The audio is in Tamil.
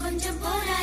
கொஞ்சம் போரா